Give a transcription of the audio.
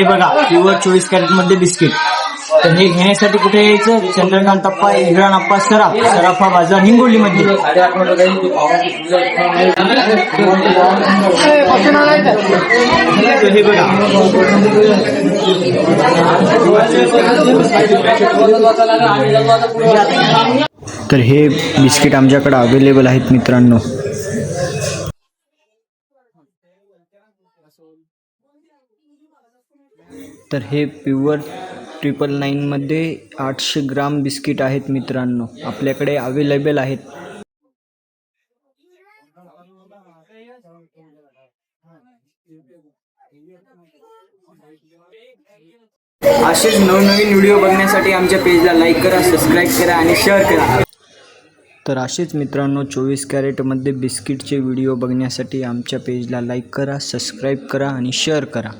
हे बघा प्युअर चोवीस कॅरेटमध्ये बिस्किट तर हे घेण्यासाठी कुठे यायचं? चंद्रकांत अप्पा इम्रान अप्पा सराफ सराफा बाजार हिंगोली मध्ये हे बघा. तर हे बिस्किट आमच्याकडे अवेलेबल आहेत मित्रांनो. तर हे प्युअर ट्रिपल नाईनमध्ये आठशे ग्राम बिस्किट आहेत मित्रांनो. आपल्याकडे अवेलेबल आहेत. असेच नवनवीन व्हिडिओ बघण्यासाठी आमच्या पेजला लाईक करा सबस्क्राईब करा आणि शेअर करा. तर असेच मित्रांनो चोवीस कॅरेटमध्ये बिस्किटचे व्हिडिओ बघण्यासाठी आमच्या पेजला लाईक करा सबस्क्राईब करा आणि शेअर करा.